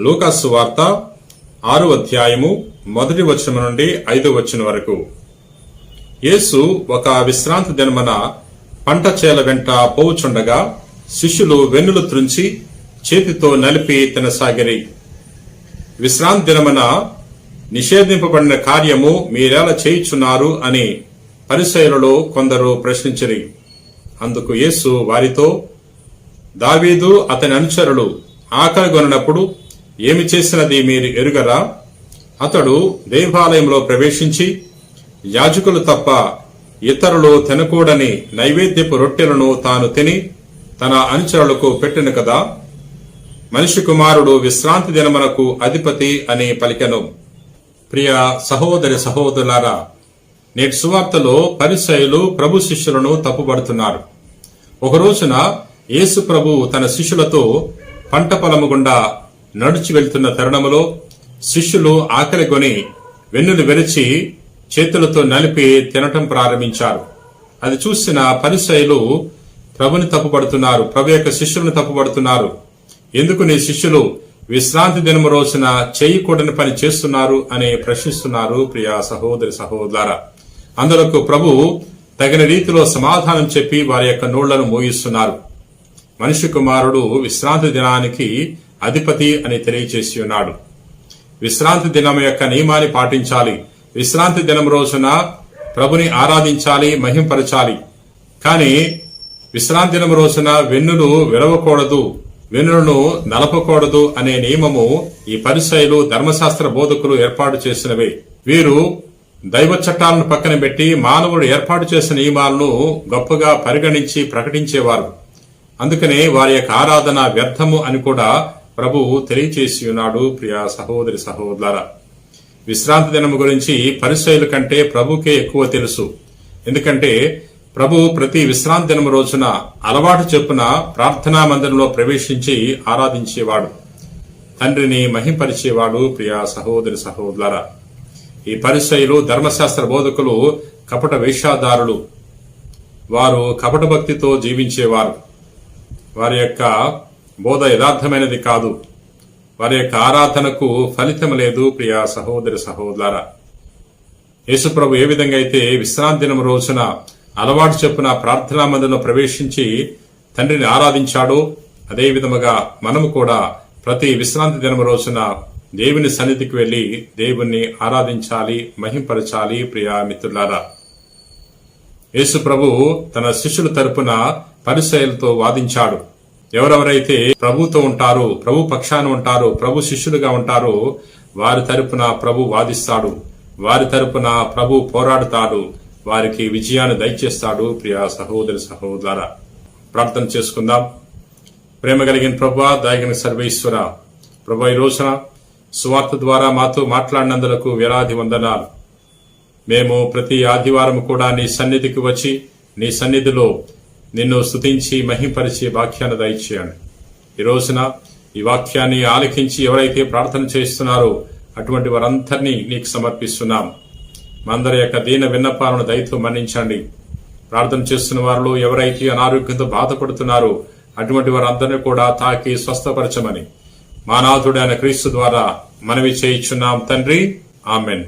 లూకాసు వార్త ఆరు అధ్యాయము మొదటి వచనం నుండి ఐదో వచనం వరకు. యేసు ఒక విశ్రాంతి దినమన పంట చేల వెంట పోవుచుండగా శిష్యులు వెన్నులు త్రుంచి చేతితో నలిపి తినసాగిరి. విశ్రాంతి దినమన నిషేధింపబడిన కార్యము మీరెలా చేయుచున్నారు అని పరిశైలలో కొందరు ప్రశ్నించిరి. అందుకు యేసు వారితో దావీదు అతని అనుచరులు ఆకలి కొనప్పుడు ఏమి చేసినది మీరు ఎరుగరా? అతడు దేవాలయంలో ప్రవేశించి యాజకులు తప్ప ఇతరులు తినకూడని నైవేద్యపు రొట్టెలను తాను తిని తన అనుచరులకు పెట్టిన కదా? మనిషి కుమారుడు విశ్రాంతి దినమునకు అధిపతి అని పలికెను. ప్రియ సహోదరి సహోదరులారా నేటి సువార్తలో పరిశైలు ప్రభు శిష్యులను తప్పుపడుతున్నారు ఒక రోజున యేసు ప్రభు తన శిష్యులతో పంట పొలము గుండా నడిచి వెళ్తున్న తరుణములో శిష్యులు ఆకలి కొని వెన్నులు వెరిచి చేతులతో నలిపి తినటం ప్రారంభించారు. అది చూసిన పరిశైలు ప్రభుని తప్పుపడుతున్నారు. ప్రభు యొక్క శిష్యులను తప్పుపడుతున్నారు. ఎందుకు నీ శిష్యులు విశ్రాంతి దినము రోజున చేయకూడని పని చేస్తున్నారు? అని ప్రశ్నిస్తున్నారు ప్రియా సహోదరి సహోదర అందులకు ప్రభు తగిన రీతిలో సమాధానం చెప్పి వారి యొక్క నోళ్ళను మోగిస్తున్నారు మనిషి కుమారుడు విశ్రాంతి దినానికి అధిపతి అని తెలియచేసి ఉన్నాడు. విశ్రాంతి దినం యొక్క నియమాన్ని పాటించాలి. విశ్రాంతి దినం రోజున ప్రభుని ఆరాధించాలి మహింపరచాలి. కానీ విశ్రాంతి దినం రోజున వెన్నులు విరవకూడదు వెన్నులను నలపకూడదు అనే నియమము ఈ పరిశైలు ధర్మశాస్త్ర బోధకులు ఏర్పాటు చేసినవే. వీరు దైవ చట్టాలను పక్కన పెట్టి మానవుడు ఏర్పాటు చేసిన నియమాలను గొప్పగా పరిగణించి ప్రకటించేవారు. అందుకనే వారి యొక్క ఆరాధన వ్యర్థము అని కూడా ప్రభువు తెలియచేసి ఉన్నాడు ప్రియా సహోదరి సహోదర విశ్రాంతి దినము గురించి పరిశైలు కంటే ప్రభుకే ఎక్కువ తెలుసు. ఎందుకంటే ప్రభు ప్రతి విశ్రాంతి దినము రోజున అలవాటు చెప్పున ప్రార్థనా మందిరంలో ప్రవేశించి ఆరాధించేవాడు. తండ్రిని మహింపరిచేవాడు ప్రియా సహోదరి సహోదర ఈ పరిశైలు ధర్మశాస్త్ర బోధకులు కపట వేషాదారులు వారు కపట భక్తితో జీవించేవారు. వారి యొక్క బోధ యథార్థమైనది కాదు. వారి యొక్క ఆరాధనకు ఫలితం లేదు ప్రియా సహోదరి సహోదర యేసుప్రభు ఏ విధంగా అయితే విశ్రాంతి దినం రోజున అలవాటు చెప్పున ప్రార్థనా మందిరంలో ప్రవేశించి తండ్రిని ఆరాధించాడో అదే విధముగా మనము కూడా ప్రతి విశ్రాంతి దినం రోజున దేవుని సన్నిధికి వెళ్ళి దేవుణ్ణి ఆరాధించాలి మహింపరచాలి ప్రియా మిత్రులారా. యేసు ప్రభు తన శిష్యుల తరపున పరిశైలతో వాదించాడు. ఎవరెవరైతే ప్రభుతో ఉంటారో ప్రభు పక్షాన ఉంటారో ప్రభు శిష్యులుగా ఉంటారో వారి తరపున ప్రభు వాదిస్తాడు. వారి తరపున ప్రభు పోరాడుతాడు. వారికి విజయాన్ని దయచేస్తాడు. ప్రియ సహోదరి సహోదర ప్రార్థన చేసుకుందాం. ప్రేమ కలిగిన ప్రభా దాగిన సర్వేశ్వర ప్రభా ఈ రోజున సువార్త ద్వారా మాతో మాట్లాడినందులకు వేలాది వందనాలు. మేము ప్రతి ఆదివారం కూడా నీ సన్నిధికి వచ్చి నీ సన్నిధిలో నిన్ను స్తుతించి మహింపరిచే వాక్యాన్ని దయచేయండి ఈ రోజున ఈ వాక్యాన్ని ఆలకించి ఎవరైతే ప్రార్థన చేస్తున్నారో అటువంటి వారందరినీ నీకు సమర్పిస్తున్నాం. మందరి అందరి యొక్క దీన విన్నపాలను దయతో మన్నించండి. ప్రార్థన చేస్తున్న వారిలో ఎవరైతే అనారోగ్యంతో బాధపడుతున్నారో అటువంటి వారందరినీ కూడా తాకి స్వస్థపరచమని. మానాథుడైన క్రీస్తు ద్వారా మనవి చేయించున్నాం తండ్రి. ఆమెన్.